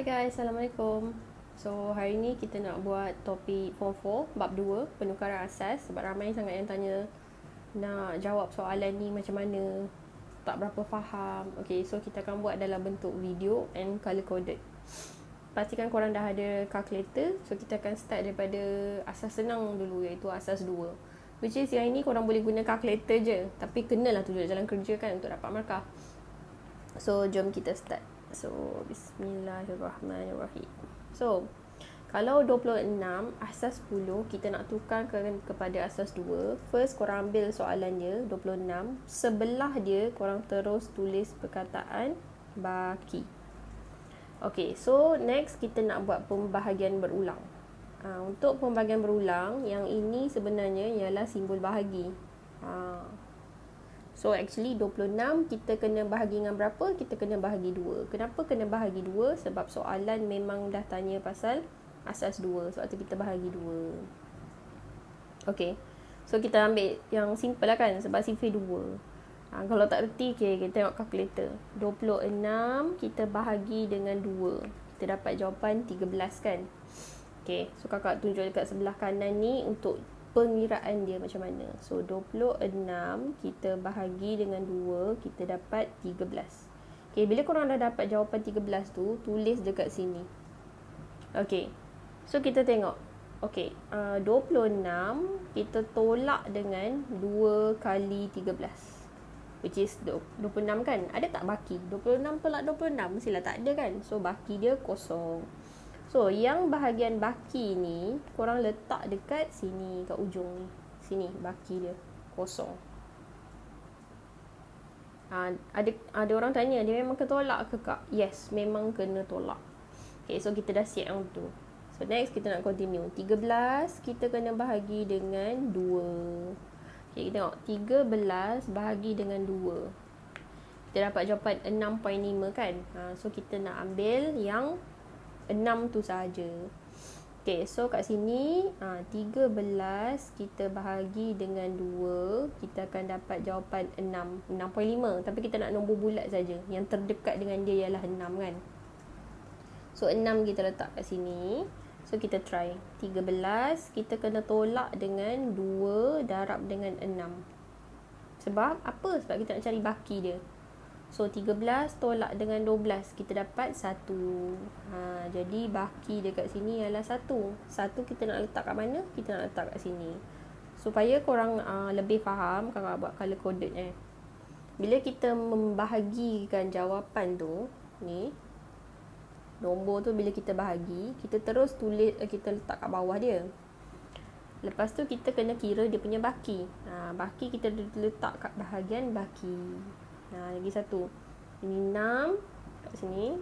Hai guys, Assalamualaikum. So, hari ni kita nak buat topik Form 4, bab 2, penukaran asas. Sebab ramai sangat yang tanya nak jawab soalan ni macam mana. Tak berapa faham. Okay, so kita akan buat dalam bentuk video and color coded. Pastikan korang dah ada calculator. So, kita akan start daripada asas senang dulu iaitu asas 2. Which is yang ini korang boleh guna calculator je. Tapi kenalah tunjuk jalan kerja kan untuk dapat markah. So, jom kita start. So, bismillahirrahmanirrahim. So, kalau 26 asas 10 kita nak tukarkan kepada asas 2. First korang ambil soalan dia 26. Sebelah dia korang terus tulis perkataan baki. Okay, so next kita nak buat pembahagian berulang. Uh, untuk pembahagian berulang, yang ini sebenarnya ialah simbol bahagi. Uh, So actually 26 kita kena bahagi dengan berapa? Kita kena bahagi 2. Kenapa kena bahagi 2? Sebab soalan memang dah tanya pasal asas 2. Sebab tu kita bahagi 2. Okay. So kita ambil yang simple lah kan sebab sifir 2. Ha, kalau tak reti, okay, kita tengok calculator. 26 kita bahagi dengan 2. Kita dapat jawapan 13 kan? Okay, so kakak tunjuk dekat sebelah kanan ni untuk pengiraan dia macam mana. So 26 kita bahagi dengan 2 kita dapat 13. Okay, bila korang dah dapat jawapan 13 tu, tulis dekat sini. Okay, so kita tengok. Okay, uh, 26 kita tolak dengan 2 kali 13. Which is 26 kan? Ada tak baki? 26 tolak 26 mestilah tak ada kan? So baki dia kosong. So, yang bahagian baki ni korang letak dekat sini, kat ujung ni. Sini, baki dia. Kosong. Ha, ada ada orang tanya, dia memang kena tolak ke kak? Yes, memang kena tolak. Okay, so kita dah siap yang tu. So, next kita nak continue. 13, kita kena bahagi dengan 2. Okay, kita tengok. 13 bahagi dengan 2. Kita dapat jawapan 6.5 kan? Ha, so, kita nak ambil yang enam tu saja. Okay, so kat sini ha, 13 kita bahagi dengan 2 Kita akan dapat jawapan 6 6.5 Tapi kita nak nombor bulat saja. Yang terdekat dengan dia ialah 6 kan? So 6 kita letak kat sini. So kita try. 13 kita kena tolak dengan 2 darab dengan 6 Sebab apa? Sebab kita nak cari baki dia So 13 tolak dengan 12 kita dapat 1. Ha jadi baki dekat sini ialah 1. 1 kita nak letak kat mana? Kita nak letak kat sini. Supaya korang uh, lebih faham kakak buat color coded eh. Bila kita membahagikan jawapan tu ni nombor tu bila kita bahagi, kita terus tulis uh, kita letak kat bawah dia. Lepas tu kita kena kira dia punya baki. Ha baki kita letak kat bahagian baki. Ha, lagi satu. Enam kat sini.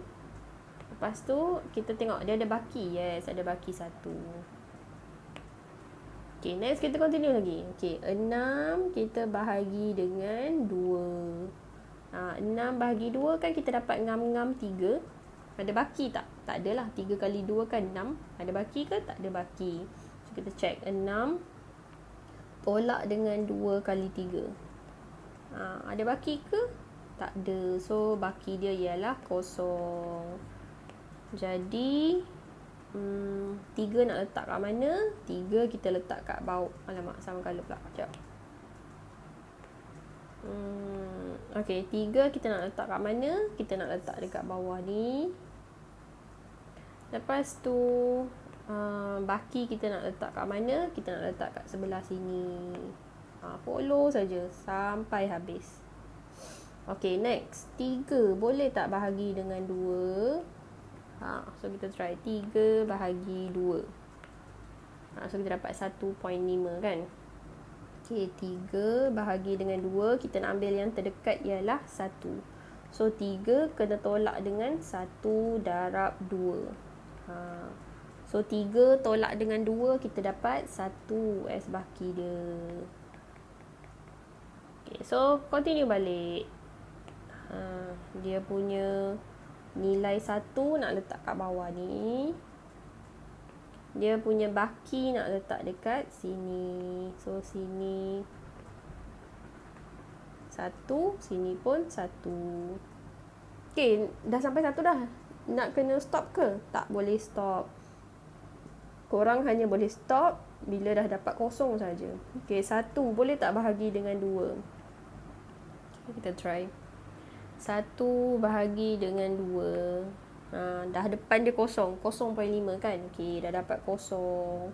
Lepas tu kita tengok dia ada baki. Yes, ada baki satu. Okay, next kita continue lagi. Okay, enam kita bahagi dengan dua. Ha, enam bahagi dua kan kita dapat ngam-ngam tiga. Ada baki tak? Tak adalah. Tiga kali dua kan enam. Ada baki ke? Tak ada baki. So, kita check. Enam tolak dengan dua kali tiga. Ha, ada baki ke? Tak ada. So, baki dia ialah kosong. Jadi, hmm, tiga nak letak kat mana? Tiga kita letak kat bawah. Alamak, sama kala pula. Sekejap. Hmm, okay, tiga kita nak letak kat mana? Kita nak letak dekat bawah ni. Lepas tu, uh, baki kita nak letak kat mana? Kita nak letak kat sebelah sini. Ha, follow saja sampai habis. Okay, next. Tiga. Boleh tak bahagi dengan dua? Ha, so, kita try. Tiga bahagi dua. Ha, so, kita dapat satu point lima kan? Okay, tiga bahagi dengan dua. Kita nak ambil yang terdekat ialah satu. So, tiga kena tolak dengan satu darab dua. Ha. So, tiga tolak dengan dua, kita dapat satu S baki dia. Okay, so continue balik. Ha, dia punya nilai satu nak letak kat bawah ni. Dia punya baki nak letak dekat sini. So, sini satu, sini pun satu. Okay, dah sampai satu dah. nak kena stop ke? Tak boleh stop. Korang hanya boleh stop bila dah dapat kosong saja. Okey, satu boleh tak bahagi dengan dua? Kita try. Satu bahagi dengan dua. Ha, dah depan dia kosong. Kosong poin lima kan? Okey, dah dapat kosong.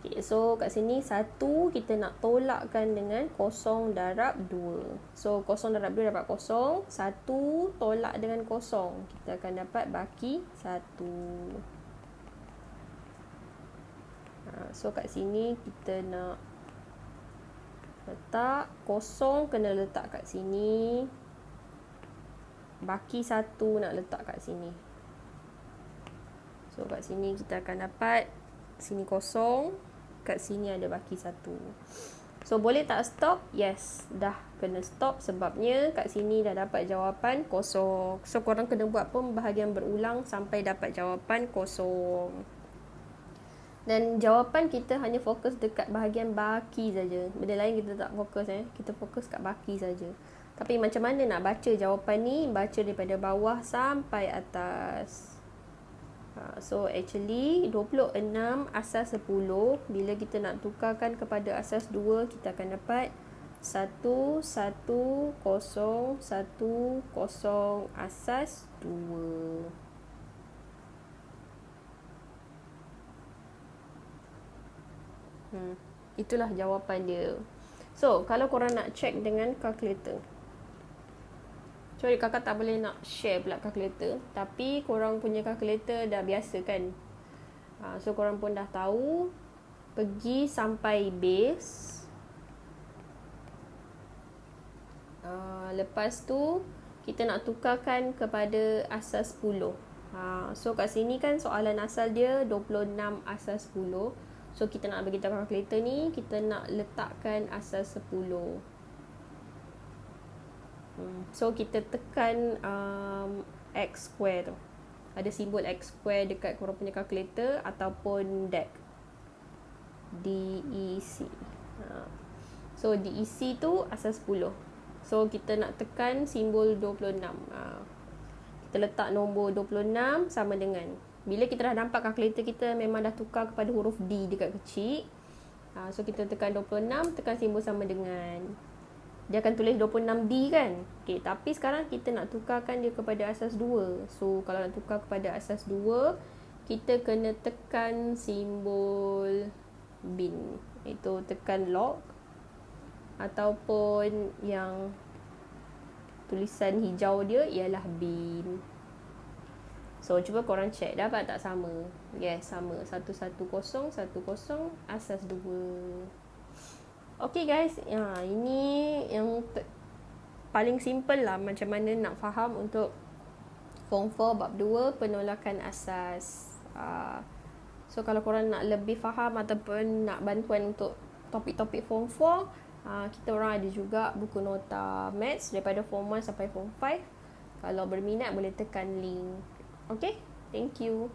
Okay, so kat sini satu kita nak tolakkan dengan kosong darab dua. So kosong darab dua dapat kosong. Satu tolak dengan kosong. Kita akan dapat baki satu. Ha, so kat sini kita nak letak kosong kena letak kat sini. Baki satu nak letak kat sini. So kat sini kita akan dapat sini kosong kat sini ada baki satu. So boleh tak stop? Yes, dah kena stop sebabnya kat sini dah dapat jawapan kosong. So korang kena buat pembahagian berulang sampai dapat jawapan kosong. Dan jawapan kita hanya fokus dekat bahagian baki saja. Benda lain kita tak fokus eh. Kita fokus kat baki saja. Tapi macam mana nak baca jawapan ni? Baca daripada bawah sampai atas. Ha, so actually 26 asas 10 bila kita nak tukarkan kepada asas 2 kita akan dapat 1 1 0 1 0 asas 2. Hmm, itulah jawapan dia. So, kalau korang nak check dengan calculator. Sorry kakak tak boleh nak share pula calculator. Tapi korang punya calculator dah biasa kan? Ha, So korang pun dah tahu. Pergi sampai base. Uh, Lepas tu Kita nak tukarkan kepada asas 10 ha, So kat sini kan soalan asal dia 26 asas 10 So kita nak bagi tahu calculator ni Kita nak letakkan asas 10 Hmm. So kita tekan um, X square tu. Ada simbol X square dekat korang punya calculator ataupun DEC. DEC. Ha. So DEC tu asas 10. So kita nak tekan simbol 26. Ha. Kita letak nombor 26 sama dengan. Bila kita dah nampak kalkulator kita memang dah tukar kepada huruf D dekat kecil. Ha. So kita tekan 26, tekan simbol sama dengan dia akan tulis 26D kan. Okey, tapi sekarang kita nak tukarkan dia kepada asas 2. So, kalau nak tukar kepada asas 2, kita kena tekan simbol bin. Itu tekan lock ataupun yang tulisan hijau dia ialah bin. So, cuba korang check dapat tak sama? Yes, sama. 110 10 asas 2. Okay guys, ya, ini yang te- paling simple lah macam mana nak faham untuk Form 4 bab 2 penolakan asas. Uh, so kalau korang nak lebih faham ataupun nak bantuan untuk topik-topik Form 4, ah, kita orang ada juga buku nota maths daripada Form 1 sampai Form 5. Kalau berminat boleh tekan link. Okay, thank you.